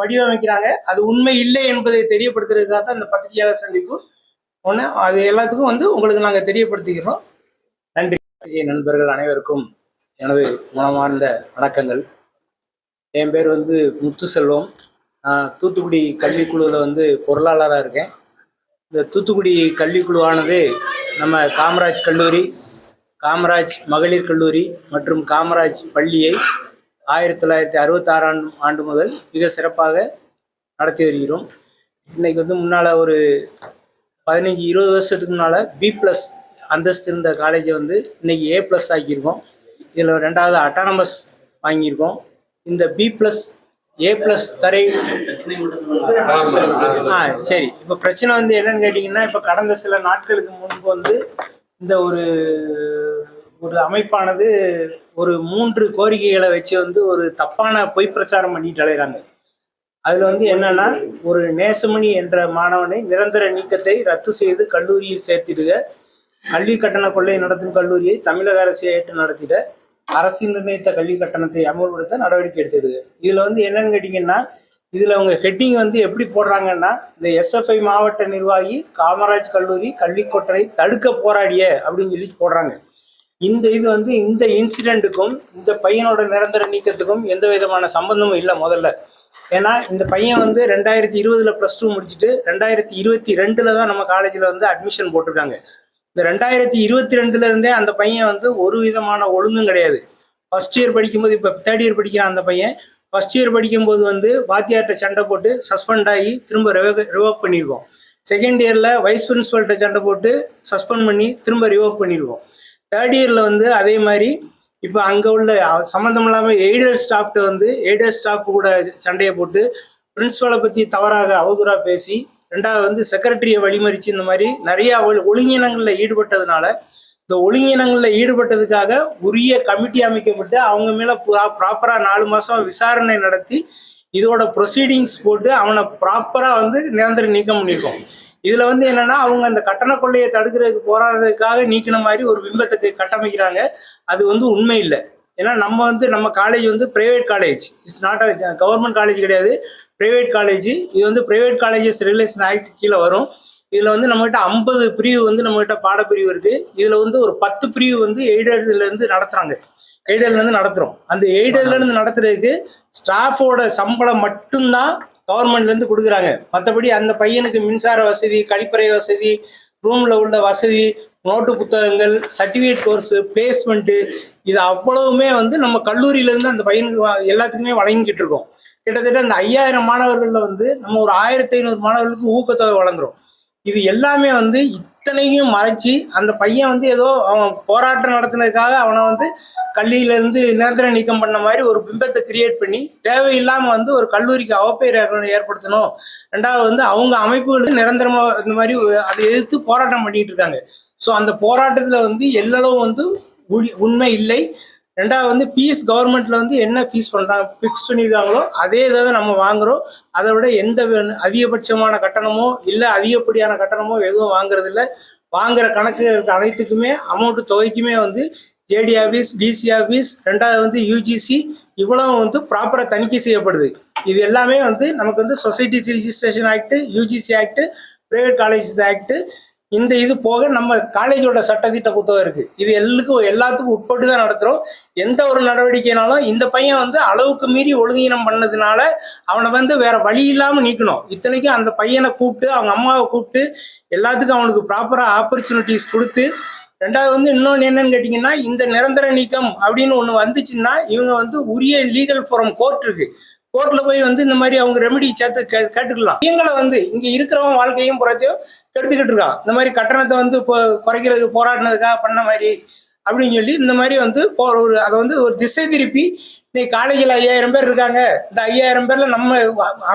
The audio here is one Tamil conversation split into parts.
வடிவமைக்கிறாங்க. அது உண்மை இல்லை என்பதை தெரியப்படுத்துறதுக்காக தான் இந்த பத்திரிகையாளர் சந்திப்பு. ஒன்று அது எல்லாத்துக்கும் வந்து உங்களுக்கு நாங்கள் தெரியப்படுத்திக்கிறோம். நன்றி. நண்பர்கள் அனைவருக்கும் எனது மனமார்ந்த வணக்கங்கள். என் பேர் வந்து முத்துசெல்வம். நான் தூத்துக்குடி கல்விக்குழுவில் வந்து பொருளாளராக இருக்கேன். இந்த தூத்துக்குடி கல்விக்குழுவானது நம்ம காமராஜ் கல்லூரி காமராஜ் மகளிர் கல்லூரி மற்றும் காமராஜ் பள்ளியை ஆயிரத்தி தொள்ளாயிரத்தி அறுபத்தாறாம் ஆண்டு முதல் மிக சிறப்பாக நடத்தி வருகிறோம். இன்னைக்கு வந்து முன்னால் ஒரு பதினஞ்சு இருபது வருஷத்துக்கு முன்னால் பி ப்ளஸ் அந்தஸ்து இருந்த காலேஜை வந்து இன்னைக்கு ஏ ப்ளஸ் ஆக்கியிருக்கோம். இதில் ரெண்டாவது அட்டானமஸ் வாங்கியிருக்கோம். இந்த பி ப்ளஸ் ஏ ப்ளஸ் தரை ஆ சரி. இப்போ பிரச்சனை வந்து என்னன்னு கேட்டிங்கன்னா இப்போ கடந்த சில நாட்களுக்கு முன்பு வந்து இந்த ஒரு ஒரு அமைப்பானது ஒரு மூன்று கோரிக்கைகளை வச்சு வந்து ஒரு தப்பான பொய் பிரச்சாரம் பண்ணிட்டு அலைகிறாங்க அதில் வந்து என்னன்னா ஒரு நேசமணி என்ற மாணவனை நிரந்தர நீக்கத்தை ரத்து செய்து கல்லூரியில் சேர்த்திடுக. கல்வி கட்டண கொள்ளை நடத்தும் கல்லூரியை தமிழக அரசு ஏற்று நடத்திட அரசு நிர்ணயித்த கல்வி கட்டணத்தை அமல்படுத்த நடவடிக்கை எடுத்துடுது இதில் வந்து என்னன்னு கேட்டிங்கன்னா இதில் அவங்க ஹெட்டிங் வந்து எப்படி போடுறாங்கன்னா இந்த எஸ்எஃப்ஐ மாவட்ட நிர்வாகி காமராஜ் கல்லூரி கல்வி கொட்டரை தடுக்க போராடிய அப்படின்னு சொல்லி போடுறாங்க. இந்த இது வந்து இந்த இன்சிடெண்ட்டுக்கும் இந்த பையனோட நிரந்தர நீக்கத்துக்கும் எந்த விதமான சம்பந்தமும் இல்லை முதல்ல. ஏன்னா இந்த பையன் வந்து ரெண்டாயிரத்தி இருபதுல ப்ளஸ் டூ முடிச்சுட்டு ரெண்டாயிரத்தி இருபத்தி ரெண்டுல தான் நம்ம காலேஜில் வந்து அட்மிஷன் போட்டிருக்காங்க. இந்த ரெண்டாயிரத்தி இருபத்தி ரெண்டுல இருந்தே அந்த பையன் வந்து ஒரு விதமான ஒழுங்கும் கிடையாது. ஃபர்ஸ்ட் இயர் படிக்கும்போது இப்போ தேர்ட் இயர் படிக்கிறான் அந்த பையன். ஃபர்ஸ்ட் இயர் படிக்கும்போது வந்து வாத்தியார்கிட்ட சண்டை போட்டு சஸ்பெண்ட் ஆகி திரும்ப ரிவோக் பண்ணிடுவோம். செகண்ட் இயரில் வைஸ் பிரின்சிபல்கிட்ட சண்டை போட்டு சஸ்பெண்ட் பண்ணி திரும்ப ரிவோக் பண்ணிடுவோம். தேர்ட் இயரில் வந்து அதே மாதிரி இப்போ அங்கே உள்ள சம்மந்தம் இல்லாமல் எய்டர் ஸ்டாஃப்ட்டு வந்து எய்டர் ஸ்டாஃப் கூட சண்டையை போட்டு பிரின்ஸ்பலை பற்றி தவறாக அவதூறாக பேசி ரெண்டாவது வந்து செக்ரட்டரியை வழிமறிச்சு இந்த மாதிரி நிறையா ஒழுங்கினங்களில் ஈடுபட்டதுனால இந்த ஒழுங்கினங்களில் ஈடுபட்டதுக்காக உரிய கமிட்டி அமைக்கப்பட்டு அவங்க மேலே ப்ராப்பராக நாலு மாதம் விசாரணை நடத்தி இதோட ப்ரொசீடிங்ஸ் போட்டு அவனை ப்ராப்பராக வந்து நிரந்தர நீக்கம் பண்ணியிருக்கோம் இதில் வந்து என்னன்னா அவங்க அந்த கட்டண கொள்ளையை தடுக்கிறதுக்கு போராடுறதுக்காக நீக்கின மாதிரி ஒரு பிம்பத்தை கட்டமைக்கிறாங்க. அது வந்து உண்மை இல்லை. ஏன்னா நம்ம வந்து நம்ம காலேஜ் வந்து private college it's not government college கிடையாது. பிரைவேட் காலேஜ் இது வந்து பிரைவேட் காலேஜஸ் ரெகுலேஷன் ஆக்ட் கீழே வரும். இதில் வந்து நம்மகிட்ட ஐம்பது பிரிவு வந்து நம்மகிட்ட பாடப்பிரிவு இருக்கு. இதில் வந்து ஒரு பத்து பிரிவு வந்து எய்டர்லேருந்து நடத்துகிறாங்க நடத்துறாங்க. நடத்துகிறோம் அந்த எய்டர்லேருந்து நடத்துறதுக்கு ஸ்டாஃபோட சம்பளம் மட்டும்தான் கவர்மெண்ட்ல இருந்து கொடுக்குறாங்க. மற்றபடி அந்த பையனுக்கு மின்சார வசதி கழிப்பறை வசதி ரூம்ல உள்ள வசதி நோட்டு புத்தகங்கள் சர்டிஃபிகேட் கோர்ஸ் பிளேஸ்மெண்ட்டு இது அவ்வளவுமே வந்து நம்ம கல்லூரியிலேருந்து அந்த பையனுக்கு எல்லாத்துக்குமே வழங்கிக்கிட்டு இருக்கோம். கிட்டத்தட்ட அந்த ஐயாயிரம் மாணவர்களில் வந்து நம்ம ஒரு ஆயிரத்தி ஐநூறு மாணவர்களுக்கு ஊக்கத்தொகை வழங்குறோம். இது எல்லாமே வந்து இத்தனையும் மறைச்சி அந்த பையன் வந்து ஏதோ அவன் போராட்டம் நடத்தினதுக்காக அவனை வந்து கல்லியிலேருந்து நேந்திர நீக்கம் பண்ண மாதிரி ஒரு பிம்பத்தை கிரியேட் பண்ணி தேவையில்லாமல் வந்து ஒரு கல்லூரிக்கு அவப்பெயர் ஏற்படுத்தணும். ரெண்டாவது வந்து அவங்க அமைப்புகளுக்கு நிரந்தரமாக இந்த மாதிரி அதை எதிர்த்து போராட்டம் பண்ணிட்டு இருக்காங்க. ஸோ அந்த போராட்டத்தில் வந்து எல்லளவும் வந்து உண்மை இல்லை. ரெண்டாவது வந்து ஃபீஸ் கவர்மெண்ட்ல வந்து என்ன ஃபீஸ் பண்ணுறாங்க ஃபிக்ஸ் பண்ணியிருக்காங்களோ அதே இதை நம்ம வாங்குறோம். அதை விட எந்த அதிகபட்சமான கட்டணமோ இல்லை அதிகப்படியான கட்டணமோ எதுவும் வாங்குறது இல்லை வாங்குற கணக்கு அனைத்துக்குமே அமௌண்ட் தொகைக்குமே வந்து ஜேடி ஆஃபீஸ் டிசி ஆஃபீஸ் ரெண்டாவது வந்து யூஜிசி இவ்வளவு வந்து ப்ராப்பராக தணிக்கை செய்யப்படுது. இது எல்லாமே வந்து நமக்கு வந்து societies registration act UGC act private colleges act இந்த இது போக நம்ம காலேஜோட சட்டத்திட்ட புத்தகம் இருக்கு. இது எல்லாத்துக்கும் எல்லாத்துக்கும் உட்பட்டு தான் நடத்துறோம். எந்த ஒரு நடவடிக்கைனாலும் இந்த பையன் வந்து அளவுக்கு மீறி ஒழுங்கீனம் பண்ணதுனால அவனை வந்து வேற வழி இல்லாம நீக்கணும். இத்தனைக்கும் அந்த பையனை கூப்பிட்டு அவங்க அம்மாவை கூப்பிட்டு எல்லாத்துக்கும் அவனுக்கு ப்ராப்பரா ஆப்பர்ச்சுனிட்டிஸ் கொடுத்து ரெண்டாவது வந்து இன்னொன்று என்னன்னு கேட்டிங்கன்னா இந்த நிரந்தர நீக்கம் அப்படின்னு ஒன்று வந்துச்சுன்னா இவங்க வந்து உரிய லீகல் ஃபோரம் கோர்ட் இருக்குது கோர்ட்ல போய் வந்து இந்த மாதிரி அவங்க ரெமெடி சேர்த்து கே- கேட்டுக்கலாம். இவங்களை வந்து இங்க இருக்கிறவங்க வாழ்க்கையும் புறத்தையும் கெடுத்துக்கிட்டு இருக்கான். இந்த மாதிரி கட்டணத்தை வந்து இப்போ குறைக்கிறதுக்கு போராடினதுக்காக பண்ண மாதிரி அப்படின்னு சொல்லி இந்த மாதிரி வந்து போ- ஒரு அதை வந்து ஒரு திசை திருப்பி இன்னைக்கு காலேஜில் ஐயாயிரம் பேர் இருக்காங்க. இந்த ஐயாயிரம் பேர்ல நம்ம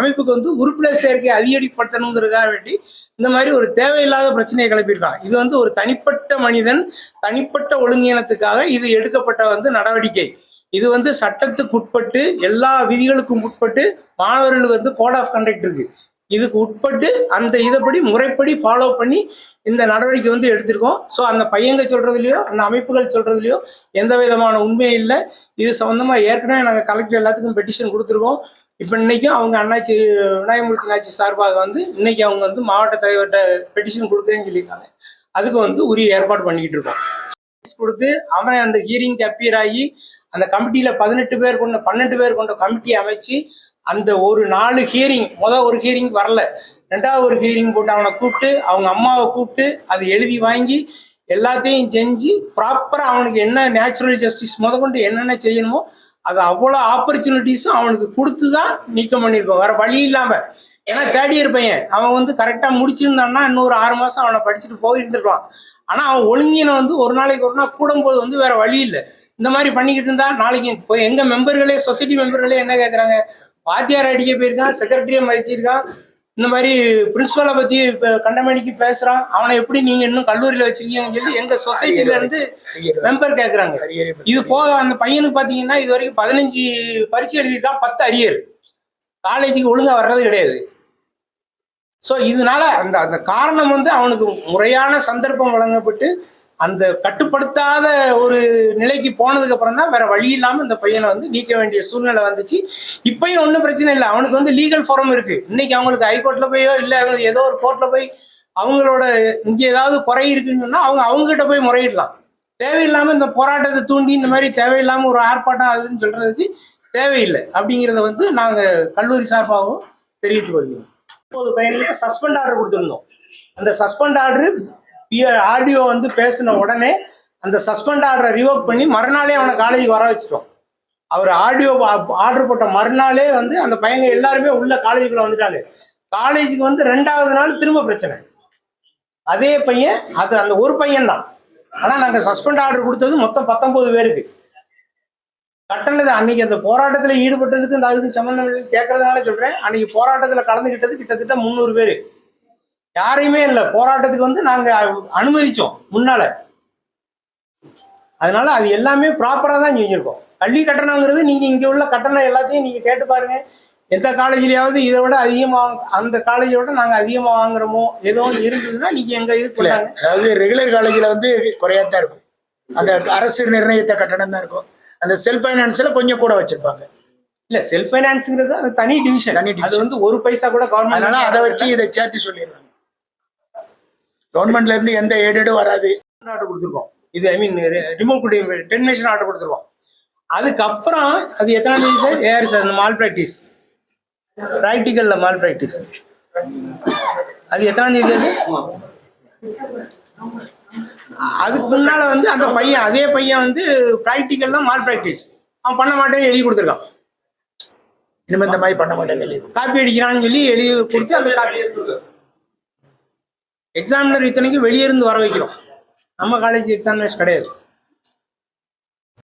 அமைப்புக்கு வந்து உறுப்பினர் சேர்க்கை அதிகப்படுத்தணுங்கிறதுக்காக வேண்டி இந்த மாதிரி ஒரு தேவையில்லாத பிரச்சனையை கிளப்பியிருக்கான். இது வந்து ஒரு தனிப்பட்ட மனிதன் தனிப்பட்ட ஒழுங்கினத்துக்காக இது எடுக்கப்பட்ட வந்து நடவடிக்கை. இது வந்து சட்டத்துக்கு உட்பட்டு எல்லா விதிகளுக்கும் உட்பட்டு மாணவர்களுக்கு வந்து கோட் ஆஃப் கண்டக்ட் இருக்கு. இதுக்கு உட்பட்டு அந்த இதைப்படி முறைப்படி ஃபாலோ பண்ணி இந்த நடவடிக்கை வந்து எடுத்திருக்கோம். ஸோ அந்த பையங்க சொல்றதுலையோ அந்த அமைப்புகள் சொல்றதுலையோ எந்த விதமான உண்மையும் இல்லை. இது சம்மந்தமாக ஏற்கனவே நாங்கள் கலெக்டர் எல்லாத்துக்கும் பெட்டிஷன் கொடுத்துருக்கோம். இப்போ இன்னைக்கும் அவங்க அண்ணாச்சி விநாயகமூர்த்தி அண்ணாச்சி சார்பாக வந்து இன்னைக்கு அவங்க வந்து மாவட்ட தலைவர்கிட்ட பெட்டிஷன் கொடுக்குறேன்னு சொல்லியிருக்காங்க. அதுக்கு வந்து உரிய ஏற்பாடு பண்ணிக்கிட்டு இருக்கோம். கொடுத்து அவன் அந்த ஹியரிங்க்கு அப்பியர் ஆகி அந்த கமிட்டியில் பதினெட்டு பேர் கொண்ட பன்னெண்டு பேர் கொண்ட கமிட்டியை அமைச்சு அந்த ஒரு நாலு ஹியரிங் முத ஒரு ஹியரிங் வரல. ரெண்டாவது ஒரு ஹியரிங் போட்டு அவனை கூப்பிட்டு அவங்க அம்மாவை கூப்பிட்டு அதை எழுதி வாங்கி எல்லாத்தையும் செஞ்சு ப்ராப்பராக அவனுக்கு என்ன நேச்சுரல் ஜஸ்டிஸ் முத கொண்டு என்னென்ன செய்யணுமோ அது அவ்வளோ ஆப்பர்ச்சுனிட்டிஸும் அவனுக்கு கொடுத்து தான் நீக்கம் பண்ணியிருக்கோம். வேற வழி இல்லாமல் ஏன்னா தேர்ட் இயர் பையன். அவன் வந்து கரெக்டாக முடிச்சிருந்தான்னா இன்னொரு ஆறு மாதம் அவனை படிச்சுட்டு போயிருந்துருக்கலாம். ஆனால் அவன் ஒழுங்கின வந்து ஒரு நாளைக்கு ஒரு நாள் கூடும்போது வந்து வேற வழி இல்லை. இந்த மாதிரி பண்ணிக்கிட்டு இருந்தா நாளைக்கு இப்போ எங்க மெம்பர்களே சொசைட்டி மெம்பர்களே என்ன கேட்குறாங்க வாத்தியார் அடிக்க போயிருக்கான் செக்ரட்டரியை மதிச்சிருக்கான். இந்த மாதிரி பிரின்சிபலை பத்தி இப்போ பேசுறான். அவனை எப்படி நீங்க இன்னும் கல்லூரியில வச்சிருக்கீங்கன்னு சொல்லி எங்க சொசைட்டில இருந்து மெம்பர் கேட்குறாங்க இது போக அந்த பையனுக்கு பாத்தீங்கன்னா இது வரைக்கும் பதினஞ்சு பரிசு எழுதிருக்கான் பத்து அரியர். காலேஜுக்கு ஒழுங்கா வர்றது கிடையாது. ஸோ இதனால அந்த அந்த காரணம் வந்து அவனுக்கு முறையான சந்தர்ப்பம் வழங்கப்பட்டு அந்த கட்டுப்படுத்தாத ஒரு நிலைக்கு போனதுக்கு அப்புறம் தான் வேற வழி இல்லாம இந்த பையனை வந்து நீக்க வேண்டிய சூழ்நிலை வந்துச்சு. இப்பயும் ஒன்றும் பிரச்சனை இல்லை. அவனுக்கு வந்து லீகல் ஃபாரம் இருக்கு. இன்னைக்கு அவங்களுக்கு ஹைகோர்ட்ல போயோ இல்லை ஏதோ ஒரு கோர்ட்ல போய் அவங்களோட இங்கே ஏதாவது குறை இருக்குன்னு சொன்னா அவங்க அவங்ககிட்ட போய் முறையிடலாம். தேவையில்லாம இந்த போராட்டத்தை தூண்டி இந்த மாதிரி தேவையில்லாம ஒரு ஆர்ப்பாட்டம் அதுன்னு சொல்றதுக்கு தேவையில்லை. அப்படிங்கிறத வந்து நாங்க கல்லூரி சார்பாகவும் தெரிவித்துக் கொள்கிறோம். முப்பது பையனுக்கு சஸ்பெண்ட் ஆர்டர் கொடுத்துருந்தோம். அந்த சஸ்பெண்ட் ஆர்டர் ஆர்டிஓ வந்து பேசின உடனே அந்த சஸ்பெண்ட் ஆர்டரை ரிவோக் பண்ணி மறுநாளே அவனை காலேஜுக்கு வர வச்சிட்டோம். அவர் ஆடியோ ஆர்டர் போட்ட மறுநாளே வந்து அந்த பையங்க எல்லாருமே உள்ள காலேஜுக்குள்ள வந்துட்டாங்க. காலேஜுக்கு வந்து ரெண்டாவது நாள் திரும்ப பிரச்சனை. அதே பையன் அது அந்த ஒரு பையன் தான் ஆனா நாங்க சஸ்பெண்ட் ஆர்டர் கொடுத்தது மொத்தம் பத்தொன்பது பேருக்கு. கட்டணது அன்னைக்கு அந்த போராட்டத்தில் ஈடுபட்டதுக்கு இந்த அதுக்கு சம்மந்தம் கேட்கறதுனால சொல்றேன். அன்னைக்கு போராட்டத்தில் கலந்துகிட்டது கிட்டத்தட்ட முந்நூறு பேர். யாரையுமே இல்லை. போராட்டத்துக்கு வந்து நாங்க அனுமதிச்சோம் முன்னால. அதனால அது எல்லாமே ப்ராப்பரா தான் செஞ்சிருக்கோம். கல்வி கட்டணங்கிறது நீங்க இங்க உள்ள கட்டணம் எல்லாத்தையும் நீங்க கேட்டு பாருங்க. எந்த காலேஜ்லயாவது இதை விட அதிகமா அந்த காலேஜை விட நாங்க அதிகமா வாங்குறோமோ ஏதோ ஒன்று இருந்ததுன்னா நீங்க எங்க இது அதாவது ரெகுலர் காலேஜ்ல வந்து குறையா தான் இருக்கும். அந்த அரசு நிர்ணயித்த கட்டணம் தான் இருக்கும். அந்த செல்ஃப் ஃபைனான்ஸ்ல கொஞ்சம் கூட வச்சிருப்பாங்க. இல்ல செல்ஃப் ஃபைனான்ஸ்ங்கிறது அது தனி டிவிஷன். அது வந்து ஒரு பைசா கூட அதனால அதை கவர்மெண்ட் வச்சு இதை சேர்த்து சொல்லிடுறாங்க. கவர்மெண்ட்ல இருந்து எந்த ஏடடும் வராது. ஆர்டர் கொடுத்துருக்கோம். இது I mean remove termination order கொடுத்துருக்கோம். அதுக்கப்புறம் அது எத்தனாம் தேதி சார் ஏஆர் சார் இந்த மால் ப்ராக்டிஸ் ப்ராக்டிக்கல்ல மால் ப்ராக்டிஸ் அது எத்தனாம் தேதி அது? அதுக்கு முன்னால வந்து அந்த பையன் அதே பையன் வந்து ப்ராக்டிக்கல்ல மால் ப்ராக்டிஸ் அவன் பண்ண மாட்டேன்னு எழுதி கொடுத்துருக்கான். இனிமே இந்த மாதிரி பண்ண மாட்டாங்க இல்லையா? காப்பி அடிக்கிறான்னு சொல்லி எழுதி கொடுத்து அந்த காப்பி எக்ஸாமினர் இத்தனைக்கும் வெளியே இருந்து வர வைக்கிறோம். நம்ம காலேஜ் எக்ஸாமினர்ஸ் கிடையாது.